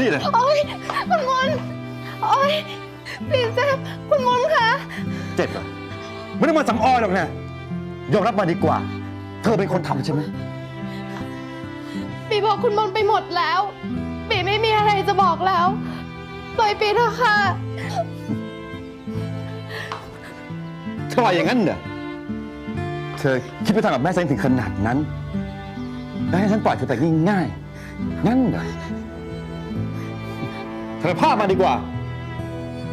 นี่เลยโอ๊ยคุณมนโอ๊ยปีบเจ็บคุณมนคะเจ็บเหรอไม่ได้องมาสำออยหรอกนะยอมรับมาดีกว่า เธอเป็นคนทำใช่ไหมปีบอกคุณมนไปหมดแล้วปีไม่มีอะไรจะบอกแล้วปล่อยปีเถอะค่ะ เธอว่าอย่างนั้นเหรอเธอคิดไปทางกับแม่ฉันถึงขนาดนั้น แล้วให้ฉันปล่อยเธอไปง่ายๆงั้นเหรอเธอพามาดีกว่า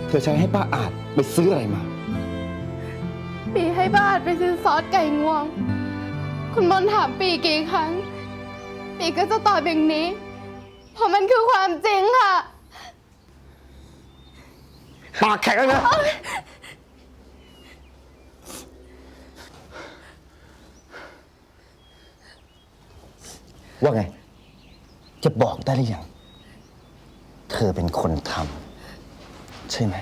เธอใช้ให้ป้าอาจไปซื้ออะไรมา ปีให้บ้านไปซื้อซอสไก่งวง คุณมนต์ถามปีกี่ครั้ง ปีก็จะตอบอย่างนี้ เพราะมันคือความจริงค่ะ ปากแข็งแล้วนะ ว่าไง จะบอกได้หรือยัง เธอเป็นคนทำใช่ไหม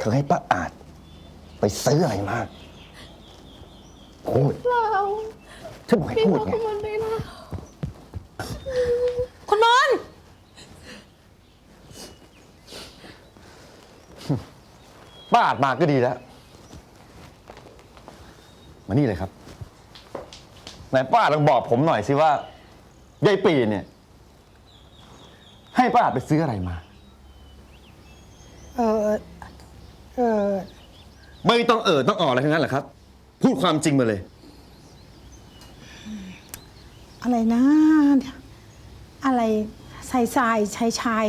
เธอให้ป้าอาจ ไปซื้ออะไรมาพูดเราฉันบอกให้ปีพูบดอกไงคุณมนต์ไปแล้วคุณมนต์ป้าอาจมาก็ดีแล้ว มานี่เลยครับ ไหนป้าลองบอกผมหน่อยสิว่ายายปีเนี่ย ให้ป้าอาจไปซื้ออะไรมา เออ เออ ไม่ต้องเอ่อต้องออกอะไรทั้งนั้นแหละครับ พูดความจริงมาเลย อะไรนะ อะไรใส่ทรายชายชาย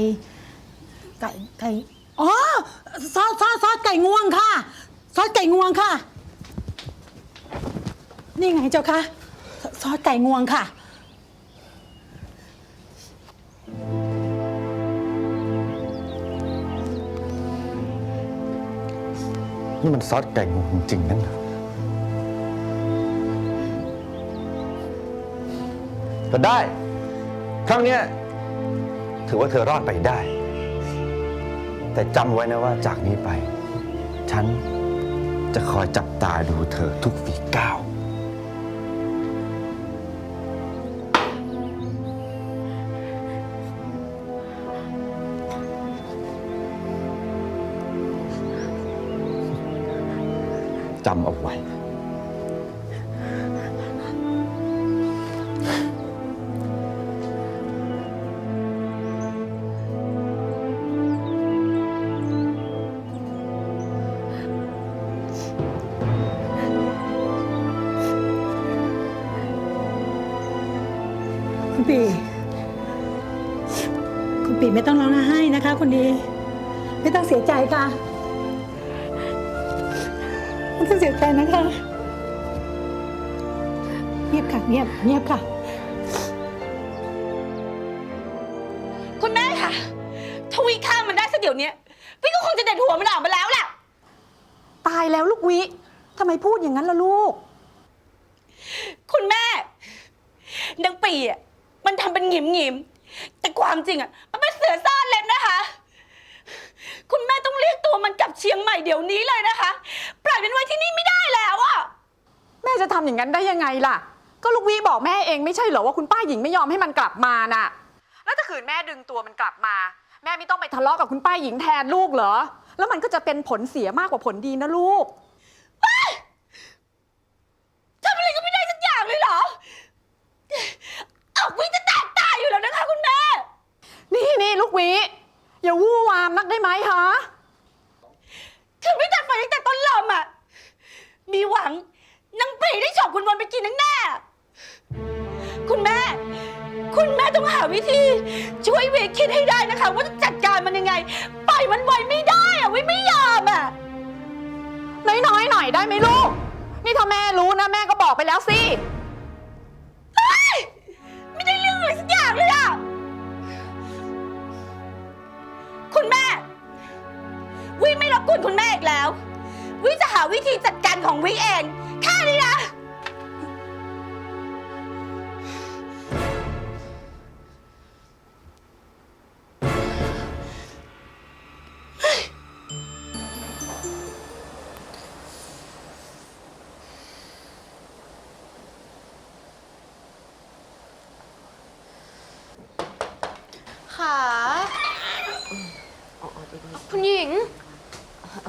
ไก่ไก่อ๋อซอสซอสซอสไก่งวงค่ะ ซอสไก่งวงค่ะ นี่ไงเจ้าคะ ซอสไก่งวงค่ะ นี่มันซอสไก่งวงจริงนั่นเหรอก็ได้ ครั้งเนี้ยถือว่าเธอรอดไปได้ แต่จำไว้นะว่าจากนี้ไป ฉันจะคอยจับตาดูเธอทุกฝีก้าว คุณปี คุณปีไม่ต้องร้องไห้นะคะคุณดี ไม่ต้องเสียใจค่ะ ไม่ต้องเสียใจนะคะ เงียบค่ะเงียบเงียบค่ะ คุณแม่ค่ะทวีข้ามมันได้สักเดี๋ยวนี้พี่ก็คงจะเด็ดหัวมันออกมาแล้วแหละตายแล้วลูกวิทำไมพูดอย่างนั้นล่ะลูก คุณแม่นางปีอะ มันทำเป็นหงิมหงิมๆแต่ความจริงอะ มันเป็นเสือซ่อนเล็บนะคะ คุณแม่ต้องเรียกตัวมันกลับเชียงใหม่เดี๋ยวนี้เลยนะคะ ปล่อยมันไว้ที่นี่ไม่ได้แล้วอะ แม่จะทำอย่างนั้นได้ยังไงล่ะ ก็ลูกวิบอกแม่เองไม่ใช่เหรอว่าคุณป้าหญิงไม่ยอมให้มันกลับมาน่ะ แล้วถ้าขืนแม่ดึงตัวมันกลับมา แม่ไม่ต้องไปทะเลาะกับคุณป้าหญิงแทนลูกเหรอ แล้วมันก็จะเป็นผลเสียมากกว่าผลดีนะลูก ทำอะไรก็ไม่ได้สักอย่างเลยเหรอเอาวิจะแตกตายอยู่แล้วนะคะ คุณแม่ นี่นี่ลูกวิ อย่าวู่วามนักได้ไหมฮะถึงไม่ตัดไฟตั้งแต่ต้นลมอะ มีหวังนางปรีได้ฉกคุณบอลไปกินแน่ๆคุณแม่ คุณแม่ต้องหาวิธี ช่วยเวกคิดให้ได้นะคะ ว่าจะจัดการมันยังไง ปล่อยมันไว้ไม่ได้อะไว้ไม่ยอมอะ น้อยๆหน่อยได้ไหมลูก นี่ถ้าแม่รู้นะแม่ก็บอกไปแล้วสิ คุณแม่ วิไม่รบกวนคุณแม่อีกแล้ว วิจะหาวิธีจัดการของวิเองแค่นี้นะ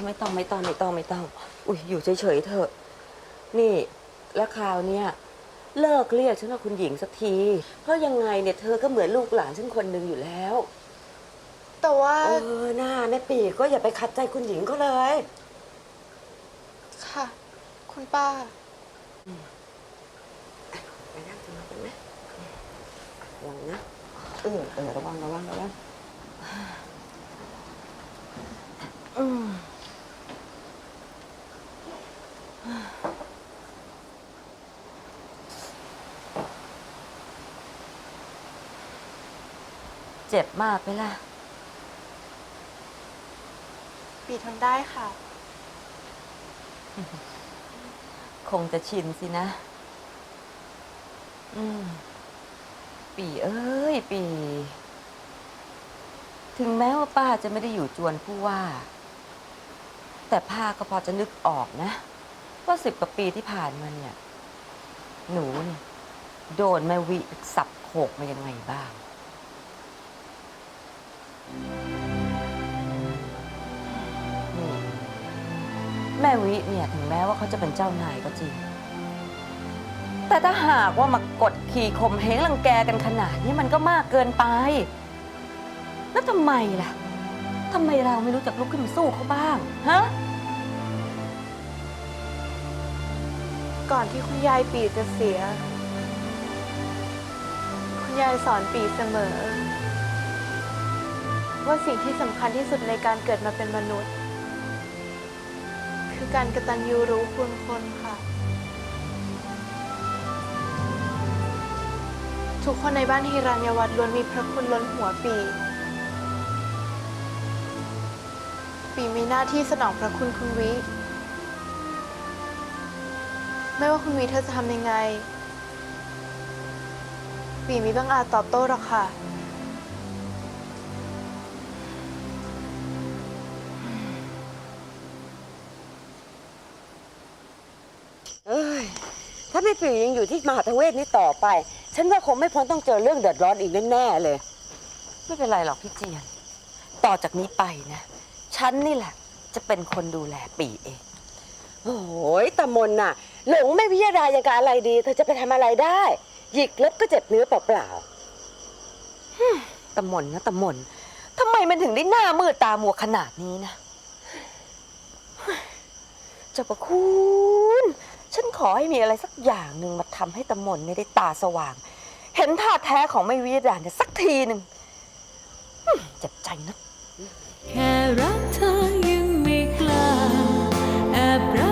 ไม่ต้องไม่ต้องไม่ต้องไม่ต้อง อุ้ยอยู่เฉยๆเถอะ นี่แล้วคราวเนี้ยเลิกเรียกฉันว่าคุณหญิงสักที เพราะยังไงเนี่ยเธอก็เหมือนลูกหลานฉันคนหนึ่งอยู่แล้ว แต่ว่า เออหน้าแม่ปีก็อย่าไปขัดใจคุณหญิงเขาเลย ค่ะ คุณป้า ไปนั่งตรงนั้นกันไหมระวังนะ เออเออระวังระวังระวัง เจ็บมากไหมล่ะ ปีทำได้ค่ะ คงจะชินสินะ อืม ปีเอ้ย ปี ถึงแม้ว่าป้าจะไม่ได้อยู่จวนผู้ว่า แต่ป้าก็พอจะนึกออกนะ ว่าสิบกว่าปีที่ผ่านมาเนี่ย หนูเนี่ยโดนแม่วิสับโขกมายังไงบ้าง แม่วิเนี่ยถึงแม้ว่าเขาจะเป็นเจ้านายก็จริง แต่ถ้าหากว่ามากดขี่ข่มเหงรังแกกันขนาดนี้มันก็มากเกินไป แล้วทำไมล่ะทำไมเราไม่รู้จักลุกขึ้นมาสู้เขาบ้างฮะก่อนที่คุณยายปีจะเสีย คุณยายสอนปีเสมอ ว่าสิ่งที่สำคัญที่สุดในการเกิดมาเป็นมนุษย์ คือการกตัญญูรู้คุณคนค่ะ ทุกคนในบ้านฮิรัญยวัตรล้วนมีพระคุณล้นหัวปี ปีมีหน้าที่สนองพระคุณคุณวิ ไม่ว่าคุณวีเธอจะทำยังไง ปีมีบ้างอาจตอบโต้หรอกค่ะ แม่ปียังอยู่ที่มหาทเวศนี้ต่อไป ฉันว่าคงไม่พ้นต้องเจอเรื่องเดือดร้อนอีกแน่ๆเลย ไม่เป็นไรหรอกพี่เจียน ต่อจากนี้ไปนะ ฉันนี่แหละ จะเป็นคนดูแลปีเอง โอ้ยตามนน่ะ หลงไม่พิยดาอย่างกับอะไรดี เธอจะไปทำอะไรได้ หยิกเล็บก็เจ็บเนื้อเปล่าๆฮึ่มตามนนะตามนทำไมมันถึงได้หน้ามืดตามัวขนาดนี้นะเฮ้ยเจ้าประคุณฉันข อให้มีอะไรสักอย่างหนึ่งมาทำให้ตะมนเนี่ยได้ตาสว่าง เห็นท่าแท้ของไม่วิยดาเนี่ยสักทีหนึ่งฮึ่มเจ็บใจนะ แค่รักเธอยังไม่กล้าแอบรัก